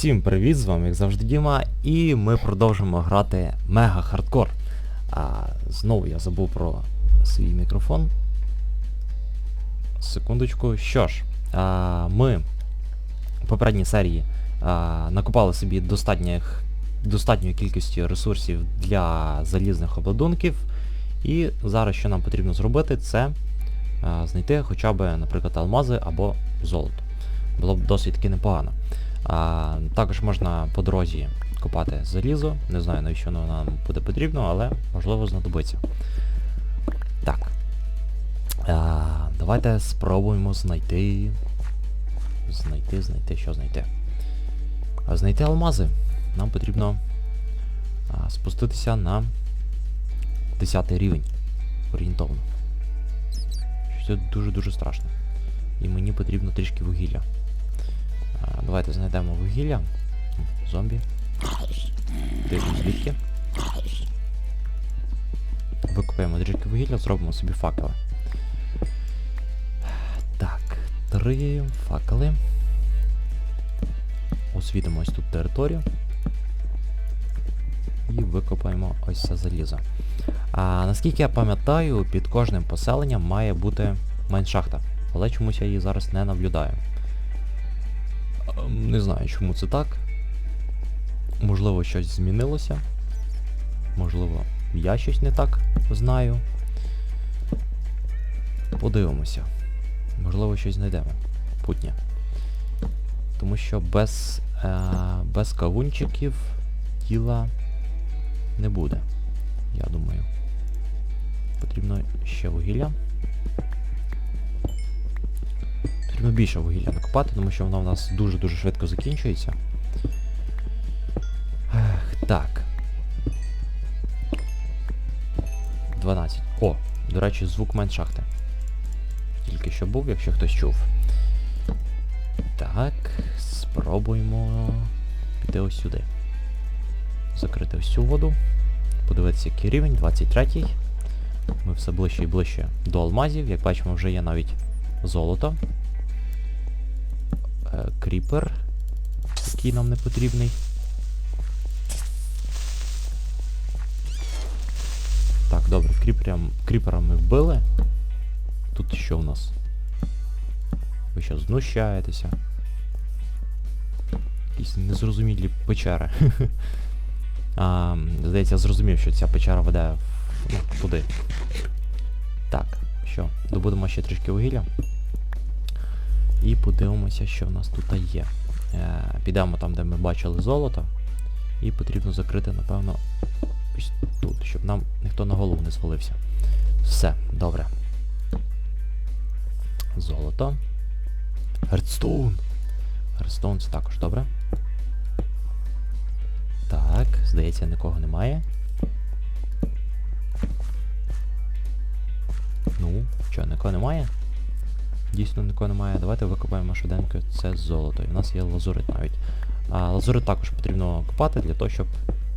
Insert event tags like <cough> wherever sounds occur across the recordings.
Всім привіт, з вами як завжди Діма, і ми продовжимо грати мега хардкор. А, знову я забув про свій мікрофон. Секундочку. Що ж, а, ми в попередній серії а, накопали собі достатніх, достатньої кількості ресурсів для залізних обладунків. І зараз що нам потрібно зробити, це а, знайти хоча б, наприклад, алмази або золото. Було б досить таки непогано. А, також можна по дорозі копати залізо. Не знаю навіщо воно нам буде потрібно, але можливо знадобиться. Так. А, давайте спробуємо знайти. Знайти, знайти, що знайти. А знайти алмази. Нам потрібно а, спуститися на 10 рівень. Орієнтовно. Що це дуже-дуже страшно. І мені потрібно трішки вугілля. Давайте знайдемо вугілля. Зомбі. Ти звідки? Викопаємо трішки вугілля, зробимо собі факели. Так, три факели. Освітимо ось тут територію. І викопаємо ось це залізо. А наскільки я пам'ятаю, під кожним поселенням має бути майншахта. Але чомусь я її зараз не наблюдаю. Ем, Не знаю, чому це так. Можливо, щось змінилося. Можливо, я щось не так знаю. Подивимося. Можливо, щось знайдемо. Путнє. Тому що без, е, без кавунчиків тіла не буде. Я думаю. Потрібно ще вугілля. Потрібно більше вугілля накопати, тому що воно в нас дуже-дуже швидко закінчується. Так. 12. О, до речі, звук майншахти. Тільки що був, якщо хтось чув. Так, спробуємо піти ось сюди. Закрити ось цю воду. Подивитися, який рівень, 23-й. Ми все ближче і ближче до алмазів. Як бачимо, вже є навіть золото. Кріпер, який нам не потрібний. Так, добре, кріпера ми вбили. Тут що у нас? Ви що, знущаєтеся? Якісь незрозумілі печери. <laughs> а, здається, я зрозумів, що ця печера веде в, ну, туди. Так, що, добудемо ще трішки вугілля. І подивимося, що в нас тут є. Е, підемо там, де ми бачили золото. І потрібно закрити, напевно, ось тут, щоб нам ніхто на голову не звалився. Все, добре. Золото. Редстоун. Редстоун це також добре. Так, здається, нікого немає. Ну, що, нікого немає? Дійсно нікого немає. Давайте викопаємо швиденько це золото. І в нас є лазурит навіть. А, лазурит також потрібно копати для того, щоб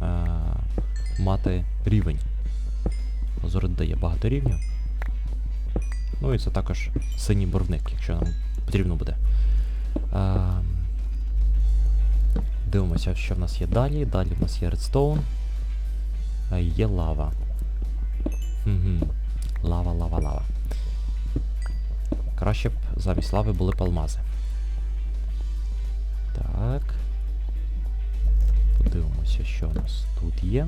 е, мати рівень. Лазурит дає багато рівнів. Ну і це також синій борвник, якщо нам потрібно буде. Е, дивимося, що в нас є далі. Далі в нас є редстоун. Е, є лава. Угу. Лава, лава, лава. Краще б замість лави були б алмази. Так. Подивимося, що у нас тут є.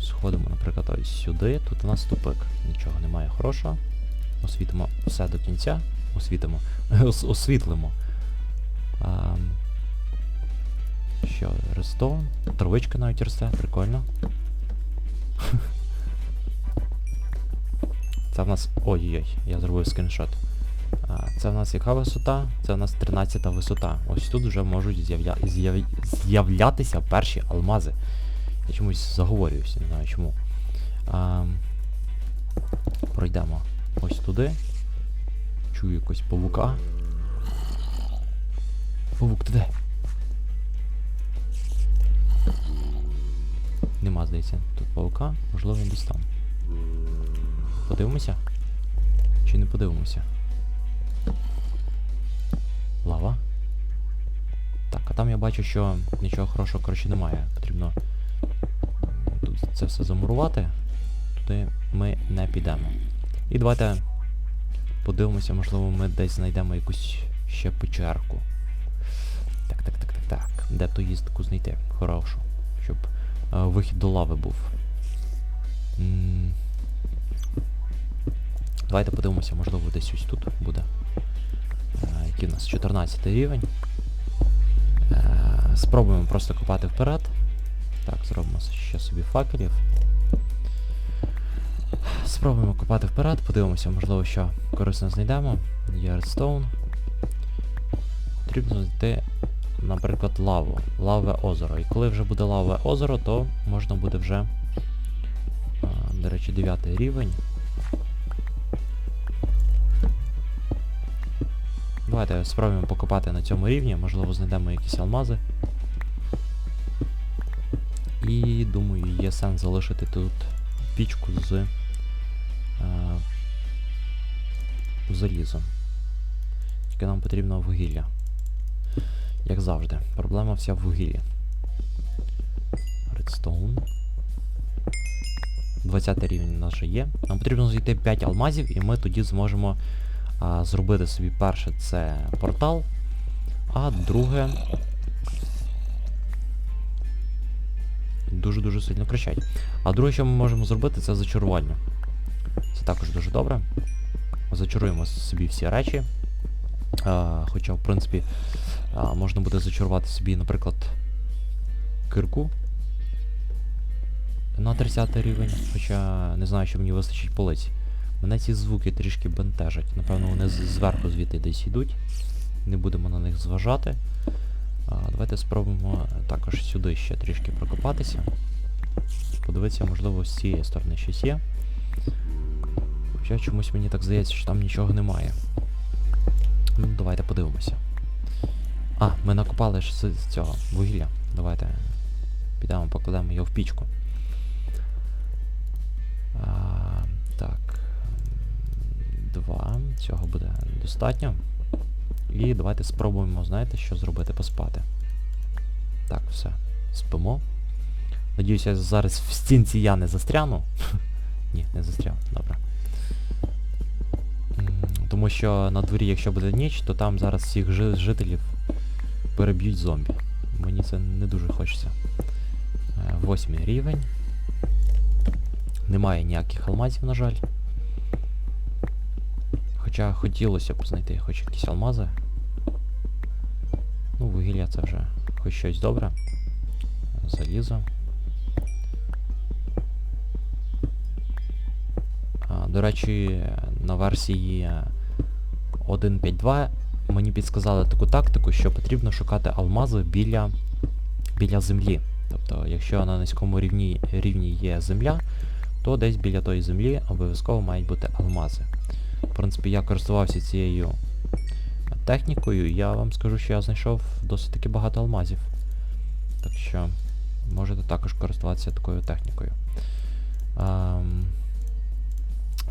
Сходимо, наприклад, ось сюди. Тут у нас тупик. Нічого немає хорошого. Освітимо все до кінця. Освітимо. <laughs> Ос освітлимо. А, що, рестон? Травичка навіть росте, прикольно. <laughs> Це в нас... Ой-ой-ой, я зробив скріншот. Це в нас яка висота? Це в нас 13 висота. Ось тут вже можуть з'явля... з'яв... з'являтися перші алмази. Я чомусь заговорююся, не знаю чому. А, пройдемо ось туди. Чую якось павука. Павук, ти де? Нема, здається, тут павука, можливо він десь там. Подивимося? Чи не подивимося? Лава? Так, А там я бачу, що нічого хорошого, коротше, немає. Потрібно тут це все замурувати. Туди ми не підемо. І давайте подивимося, можливо, ми десь знайдемо якусь ще печерку. Так, так, так, так, так. Де то їздку знайти? Хорошу. Щоб е, вихід до лави був. М, Давайте подивимося, можливо, десь ось тут буде. Е, Який у нас 14 рівень. Е, Спробуємо просто копати вперед. Так, зробимо ще собі факелів. Спробуємо копати вперед, подивимося, можливо, що корисно знайдемо. Ярдстоун. Потрібно знайти, наприклад, лаву. Лаве озеро. І коли вже буде лаве озеро, то можна буде вже, до речі, 9 рівень. Давайте спробуємо покопати на цьому рівні, можливо знайдемо якісь алмази. І думаю, є сенс залишити тут пічку з е, залізом. Тільки нам потрібно вугілля. Як завжди. Проблема вся в вугіллі. Редстоун. 20 рівень у нас вже є. Нам потрібно знайти 5 алмазів, і ми тоді зможемо зробити собі перше це портал, а друге. Дуже-дуже сильно кричать. А друге, що ми можемо зробити, це зачарування. Це також дуже добре. Зачаруємо собі всі речі. А, хоча, в принципі, а, можна буде зачарувати собі, наприклад, кирку на 30 рівень, хоча не знаю, що мені вистачить полиць. Мене ці звуки трішки бентежать. Напевно, вони зверху звідти десь йдуть. Не будемо на них зважати. А, давайте спробуємо також сюди ще трішки прокопатися. Подивитися, можливо, з цієї сторони щось є. Хоча чомусь мені так здається, що там нічого немає. Ну, давайте подивимося. А, ми накопали ж з цього вугілля. Давайте підемо покладемо його в пічку. Два. Цього буде достатньо. І давайте спробуємо, знаєте, що зробити поспати. Так, все. Спимо. Надіюся, зараз в стінці я не застряну. <laughs> Ні, не застряв, добре. Тому що на дворі, якщо буде ніч, то там зараз всіх жи- жителів переб'ють зомбі. Мені це не дуже хочеться. Е, Восьмий рівень. Немає ніяких алмазів, на жаль. Хоча хотілося б знайти хоч якісь алмази. Ну, вугілля це вже хоч щось добре. Залізо. А, до речі, на версії 1.5.2 мені підсказали таку тактику, що потрібно шукати алмази біля, біля землі. Тобто, якщо на низькому рівні, рівні є земля, то десь біля тої землі обов'язково мають бути алмази. В принципі, я користувався цією технікою, я вам скажу, що я знайшов досить таки багато алмазів. Так що можете також користуватися такою технікою. Ем,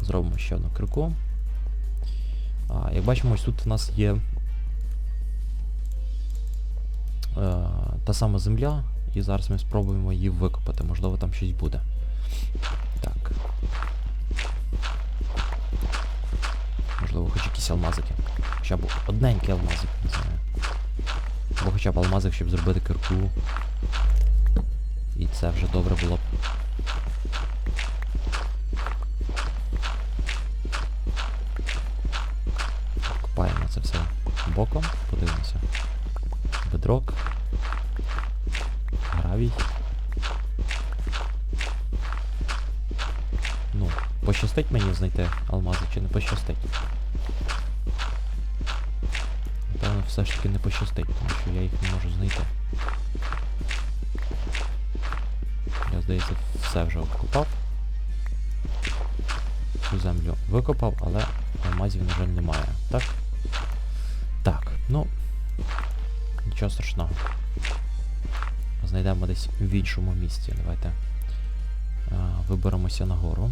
зробимо ще одну крику. А, як бачимо, ось тут у нас є е, та сама земля, і зараз ми спробуємо її викопати, можливо там щось буде. Так. Можливо, хоч якісь алмазики. Хоча б одненький алмазик, не знаю. Або хоча б алмазик, щоб зробити кирку. І це вже добре було б. Здається, все вже обкопав. Всю землю викопав, але алмазів, на жаль, немає. Так? Так, ну. Нічого страшного. Знайдемо десь в іншому місці. Давайте а, виберемося нагору.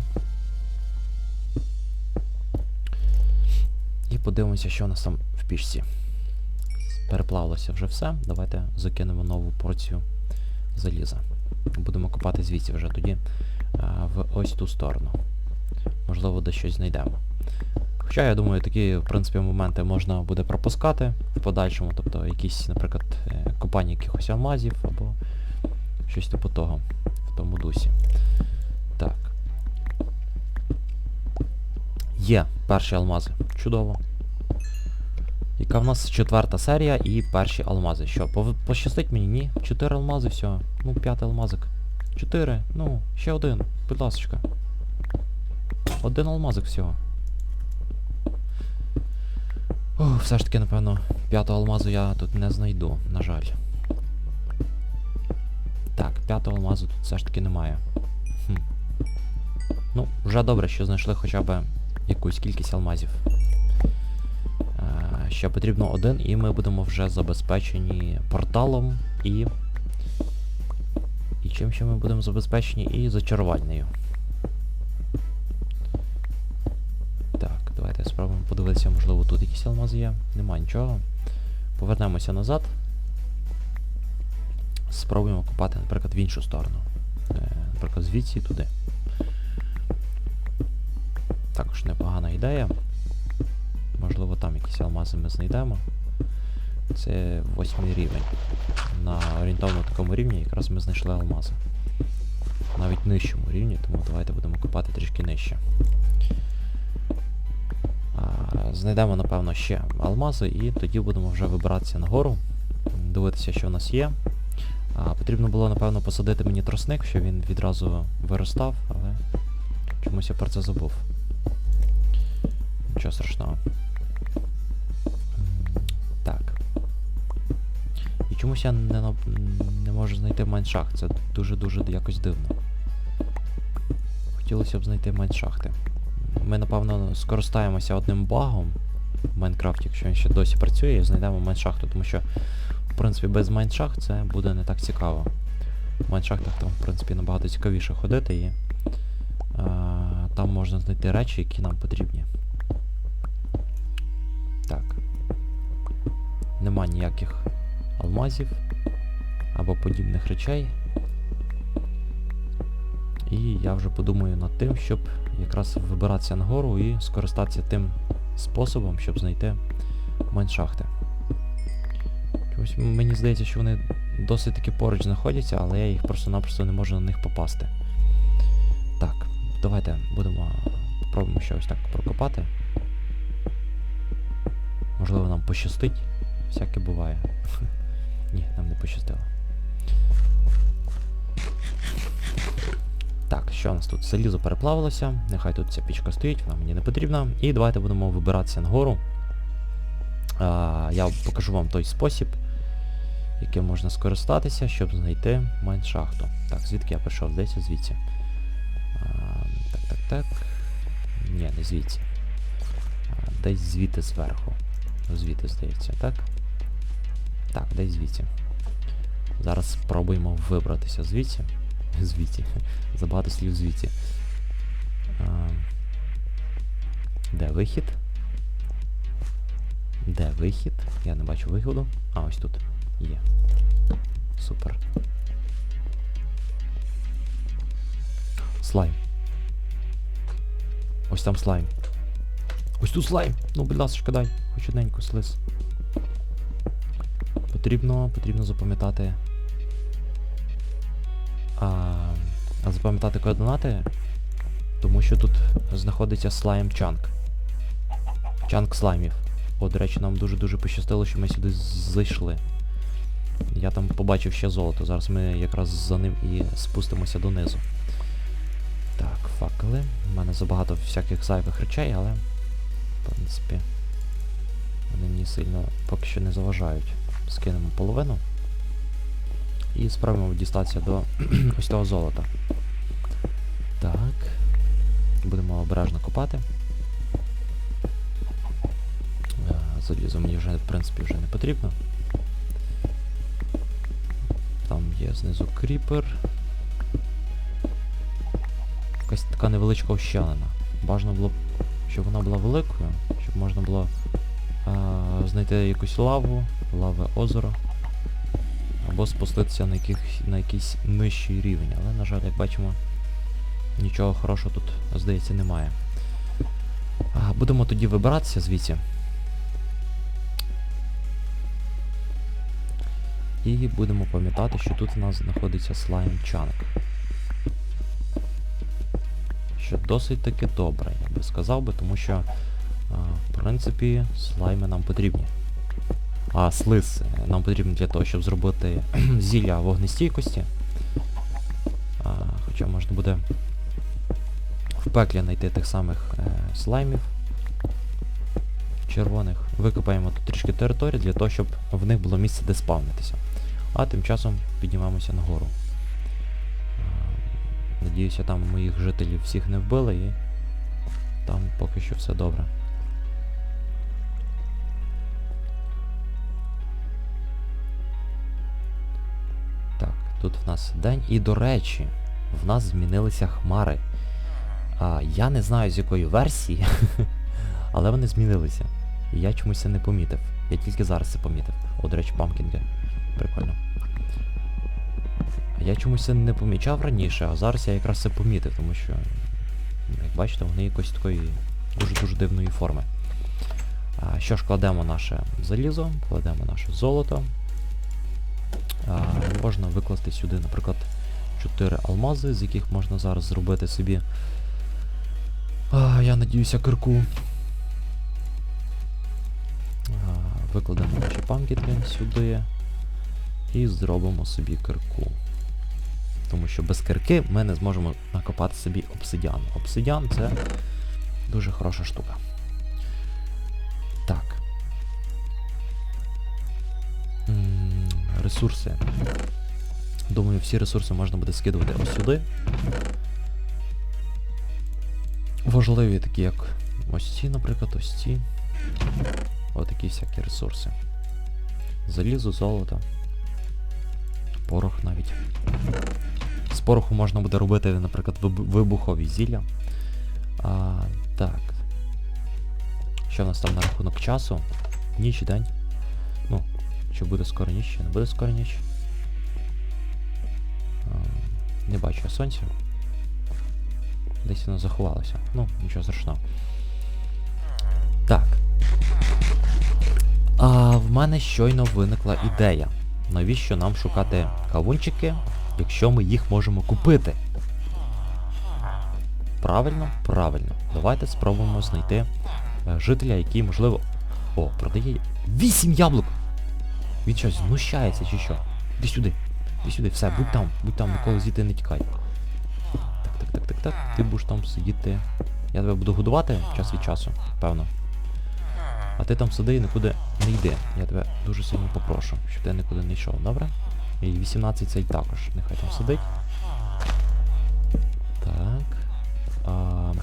І подивимося, що у нас там в пічці. переплавилося вже все. Давайте закинемо нову порцію заліза. Будемо копати звідси вже тоді в ось ту сторону. Можливо, де щось знайдемо. Хоча, я думаю, такі, в принципі, моменти можна буде пропускати в подальшому, тобто якісь, наприклад, е, копання якихось алмазів або щось типу того, в тому дусі. Так. Є перші алмази. Чудово. Яка в нас четверта серія і перші алмази. Що, пощастить мені? Ні. Чотири алмази, все. Ну, п'ятий алмазик. Чотири. Ну, ще один. Будь ласочка. Один алмазик всього. О, все ж таки, напевно, п'ятого алмазу я тут не знайду, на жаль. Так, п'ятого алмазу тут все ж таки немає. Хм. Ну, вже добре, що знайшли хоча б якусь кількість алмазів. Ще потрібно один, і ми будемо вже забезпечені порталом і. І чим ще ми будемо забезпечені? І зачарувальнею. Так, давайте спробуємо подивитися, можливо, тут якісь алмази є. Нема нічого. Повернемося назад. Спробуємо копати, наприклад, в іншу сторону. Е, наприклад, звідси туди. Також непогана ідея. Якісь алмази ми знайдемо. Це восьмий рівень. На орієнтовно такому рівні якраз ми знайшли алмази. Навіть нижчому рівні, тому давайте будемо копати трішки нижче. А, Знайдемо, напевно, ще алмази і тоді будемо вже вибиратися нагору, дивитися, що в нас є. А, Потрібно було, напевно, посадити мені тросник, щоб він відразу виростав, але чомусь я про це забув. Нічого страшного. Чомусь я не, не можу знайти майншахт. Це дуже-дуже якось дивно. Хотілося б знайти майншахти. Ми, напевно, скористаємося одним багом в Майнкрафті, якщо він ще досі працює, і знайдемо майншахту, тому що, в принципі, без майншахт це буде не так цікаво. В майншахтах там, в принципі, набагато цікавіше ходити і а, там можна знайти речі, які нам потрібні. Так. Нема ніяких алмазів або подібних речей. І я вже подумаю над тим, щоб якраз вибиратися нагору і скористатися тим способом, щоб знайти майншахти. Чомусь мені здається, що вони досить таки поруч знаходяться, але я їх просто-напросто не можу на них попасти. Так, давайте будемо спробуємо ще ось так прокопати. Можливо, нам пощастить. Всяке буває. Ні, нам не пощастило. Так, що у нас тут? Залізо переплавилося. Нехай тут ця пічка стоїть, вона мені не потрібна. І давайте будемо вибиратися нагору. А, я покажу вам той спосіб, яким можна скористатися, щоб знайти майншахту. Так, звідки я прийшов? Здається, звідси. Так, так, так. Ні, не звідси. А, десь звідти зверху. Звідти, здається, так? Так, десь звідси. Зараз спробуємо вибратися звідси. <laughs> Звідси. Забагато слів звідси. А, де вихід? Де вихід? Я не бачу виходу. А, ось тут. Є. Супер. Слайм. Ось там слайм. Ось тут слайм! Ну, будь ласка, дай. Хоч одненьку слиз. Потрібно, потрібно запам'ятати. А, запам'ятати координати, тому що тут знаходиться слайм чанк. Чанк слаймів. О, до речі, нам дуже-дуже пощастило, що ми сюди зайшли. Я там побачив ще золото. Зараз ми якраз за ним і спустимося донизу. Так, факели. У мене забагато всяких зайвих речей, але в принципі вони мені сильно поки що не заважають. Скинемо половину. І спробуємо дістатися до <clears throat> ось того золота. Так. Будемо обережно копати. Е, Залізо мені вже, в принципі, вже не потрібно. Там є знизу кріпер. Якась така невеличка ощелина. Бажано було б, щоб вона була великою, щоб можна було а, знайти якусь лаву лаве озеро. Або спуститися на, яких, на якийсь нижчий рівень. Але, на жаль, як бачимо, нічого хорошого тут, здається, немає. А, будемо тоді вибиратися звідси. І будемо пам'ятати, що тут у нас знаходиться слайм чанк. Що досить таки добре, я би сказав би, тому що, в принципі, слайми нам потрібні. А слиз е, нам потрібен для того, щоб зробити <clears throat> зілля вогнестійкості. А, хоча можна буде в пеклі знайти тих самих е, слаймів червоних. Викопаємо тут трішки території для того, щоб в них було місце, де спавнитися. А тим часом піднімаємося нагору. Надіюся, там моїх жителів всіх не вбили і там поки що все добре. Тут в нас день. І до речі, в нас змінилися хмари. А, я не знаю з якої версії, <laughs> але вони змінилися. І я чомусь це не помітив. Я тільки зараз це помітив. О, до речі, памкінги. Прикольно. Я чомусь це не помічав раніше, а зараз я якраз це помітив, тому що, як бачите, вони якось такої дуже-дуже дивної форми. А, що ж, кладемо наше залізо, кладемо наше золото. Можна викласти сюди, наприклад, 4 алмази, з яких можна зараз зробити собі. А, я надіюся, кирку. А, викладемо наші пам'ятки сюди. І зробимо собі кирку. Тому що без кирки ми не зможемо накопати собі обсидіан. Обсидіан це дуже хороша штука. Ресурси. Думаю, всі ресурси можна буде скидувати ось сюди. Важливі такі, як ось ці, наприклад, ось ці. Отакі всякі ресурси. Залізо, золото. Порох навіть. З пороху можна буде робити, наприклад, вибухові зілля. А, так. Що в нас там на рахунок часу? Ніч, день. Ну, чи буде скоро ніч, чи не буде скоро ніч. Не бачу я сонця. Десь воно заховалося. Ну, нічого страшного. Так. А в мене щойно виникла ідея. Навіщо нам шукати кавунчики, якщо ми їх можемо купити? Правильно? Правильно. Давайте спробуємо знайти е, жителя, який, можливо... О, продає 8 яблук! Він що, знущається чи що? Іди сюди. Іди сюди, все, будь там, будь там, ніколи звідти не тікай. Так, так, так, так, так. Ти будеш там сидіти. Я тебе буду годувати час від часу, певно. А ти там сиди і нікуди не йди. Я тебе дуже сильно попрошу, щоб ти нікуди не йшов, добре? І 18 цей також, нехай там сидить. Так. А...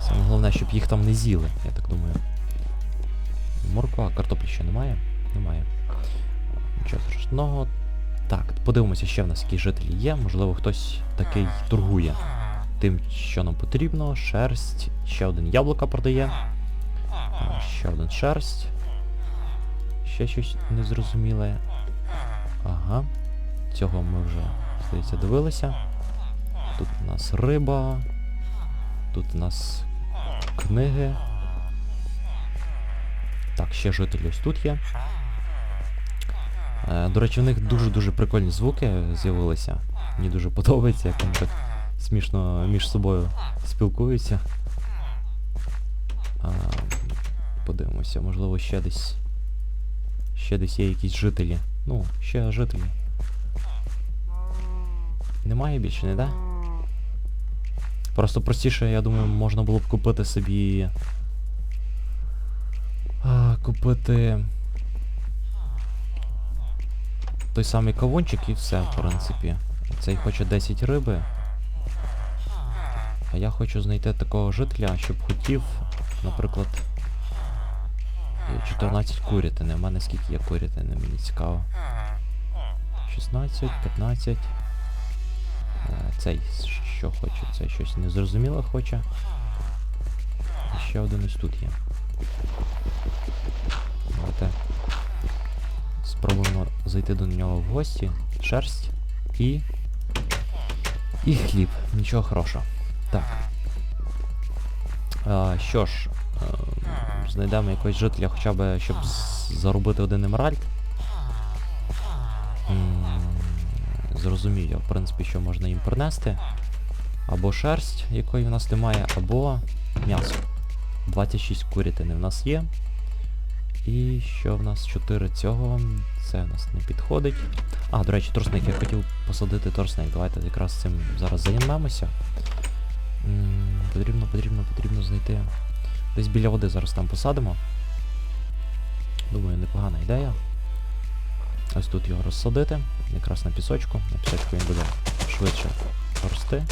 Саме головне, щоб їх там не з'їли, я так думаю. Морква, картоплі ще немає? Немає. Нічого страшного. Так, подивимося, ще в нас які жителі є. Можливо, хтось такий торгує тим, що нам потрібно. Шерсть. Ще один яблука продає. Ще один шерсть. Ще щось незрозуміле. Ага. Цього ми вже, здається, дивилися. Тут у нас риба. Тут у нас книги. Так, ще жителі ось тут є. Е, До речі, у них дуже-дуже прикольні звуки з'явилися. Мені дуже подобається, як вони так смішно між собою спілкуються. А, подивимося, можливо, ще десь. Ще десь є якісь жителі. Ну, ще жителі. Немає більше, не да? Просто простіше, я думаю, можна було б купити собі. Купити. Той самий кавунчик і все, в принципі. Цей хоче 10 риби. А я хочу знайти такого жителя, щоб хотів, наприклад, е, 14 курятини. У мене скільки є курятини, мені цікаво. 16, 15. Е, Цей що хоче? Цей щось незрозуміло хоче. Ще один ось тут є. Зайти до нього в гості. Шерсть і. І хліб. Нічого хорошого. Так. А, що ж, е, знайдемо якогось жителя хоча б, щоб заробити один емеральд. М, Зрозумів я, в принципі, що можна їм принести. Або шерсть, якої в нас немає, або м'ясо. 26 курятини в нас є. І що в нас 4 цього? Це в нас не підходить. А, до речі, тросник. Я хотів посадити тросник. Давайте якраз цим зараз займемося. Потрібно, потрібно, потрібно знайти. Десь біля води зараз там посадимо. Думаю, непогана ідея. Ось тут його розсадити. Якраз на пісочку. На пісочку він буде швидше рости.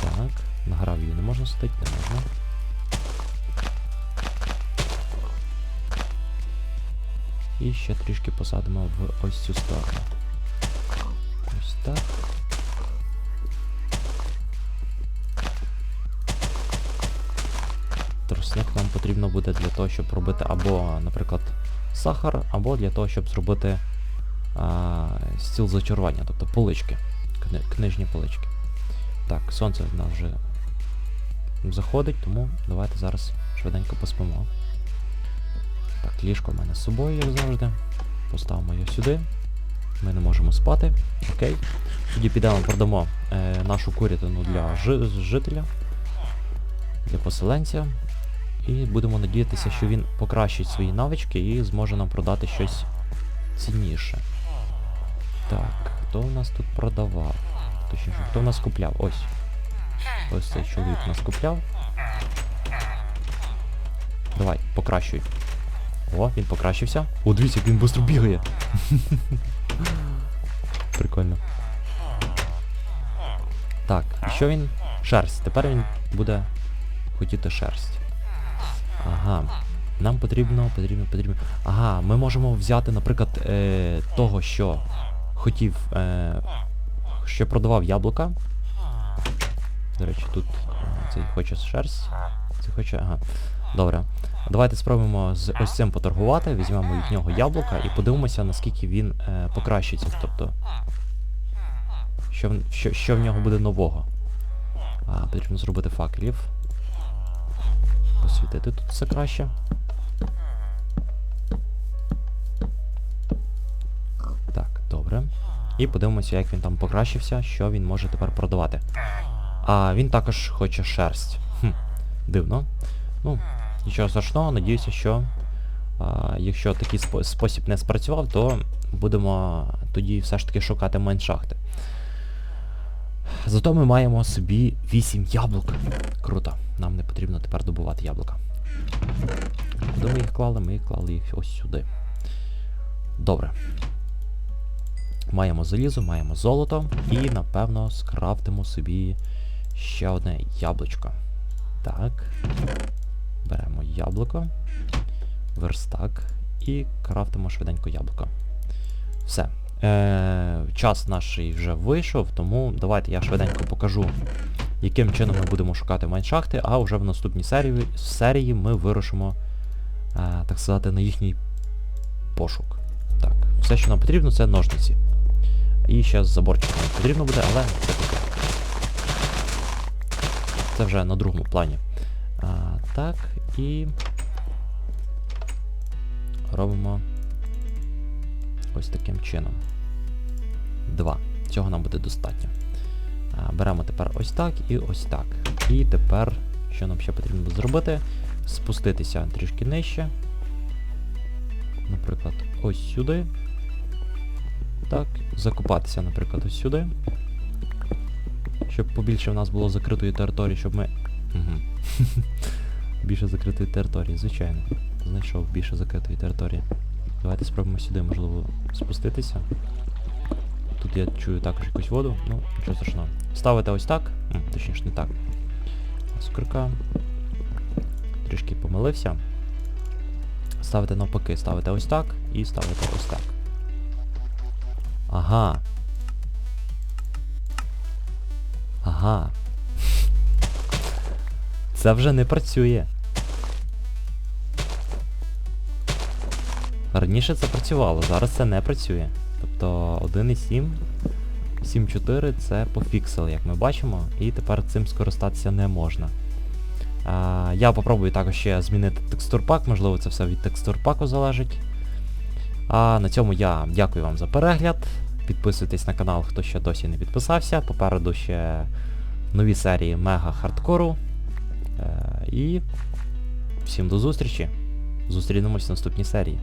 Так, на гравію не можна садити, не можна. І ще трішки посадимо в ось цю сторону. Ось так. Тросник нам потрібно буде для того, щоб робити або, наприклад, сахар, або для того, щоб зробити а, стіл зачарування, тобто полички. Кни- книжні полички. Так, сонце в нас вже заходить, тому давайте зараз швиденько поспимо. Так, ліжко в мене з собою, як завжди. Поставимо його сюди. Ми не можемо спати. Окей. Тоді підемо продамо е, нашу курятину для жи- жителя, для поселенця. І будемо надіятися, що він покращить свої навички і зможе нам продати щось цінніше. Так, хто у нас тут продавав? Точніше, хто в нас купляв? Ось. Ось цей чоловік нас купляв. Давай, покращуй. О, він покращився. О, дивіться, як він швидко бігає. Прикольно. Так, і що він? Шерсть. Тепер він буде хотіти шерсть. Ага. Нам потрібно, потрібно, потрібно. Ага, ми можемо взяти, наприклад, е, того, що хотів, е, що продавав яблука. До речі, тут е, цей хоче шерсть. Цей хоче. Ага. Добре. Давайте спробуємо з ось цим поторгувати, візьмемо від нього яблука і подивимося, наскільки він е, покращиться. Тобто, що що, що в нього буде нового. А, потрібно зробити факелів. Посвітити тут все краще. Так, добре. І подивимося, як він там покращився, що він може тепер продавати. А він також хоче шерсть. Хм, дивно. Ну, нічого страшного, надіюся, що а, якщо такий спо- спосіб не спрацював, то будемо тоді все ж таки шукати майншахти. Зато ми маємо собі 8 яблук. Круто. Нам не потрібно тепер добувати яблука. Куди ми їх клали? Ми їх клали їх ось сюди. Добре. Маємо залізо, маємо золото і, напевно, скрафтимо собі ще одне яблучко. Так. Беремо яблуко, верстак і крафтимо швиденько яблуко. Все. Е, час наш вже вийшов, тому давайте я швиденько покажу, яким чином ми будемо шукати майншахти, а вже в наступній серії, серії ми вирушимо, е, так сказати, на їхній пошук. Так, все, що нам потрібно, це ножниці. І ще заборчик нам потрібно буде, але це. Це вже на другому плані. А, так, і робимо ось таким чином. Два. Цього нам буде достатньо. А, беремо тепер ось так і ось так. І тепер, що нам ще потрібно буде зробити? Спуститися трішки нижче. Наприклад, ось сюди. Так, закопатися, наприклад, ось сюди. Щоб побільше в нас було закритої території, щоб ми. Угу. <laughs> більше закритої території, звичайно. Знайшов більше закритої території. Давайте спробуємо сюди, можливо, спуститися. Тут я чую також якусь воду, ну, нічого страшного. Ставити ось так. М, точніше, не так. Скорка. Трішки помилився. Ставити навпаки, ставити ось так і ставити ось так. Ага. Ага. Це вже не працює. Раніше це працювало, зараз це не працює. Тобто 1.7, 7.4 це пофіксили, як ми бачимо, і тепер цим скористатися не можна. А, я попробую також ще змінити текстурпак, можливо це все від текстурпаку залежить. А на цьому я дякую вам за перегляд. Підписуйтесь на канал, хто ще досі не підписався. Попереду ще нові серії мега хардкору. І всім до зустрічі. Зустрінемось в наступній серії.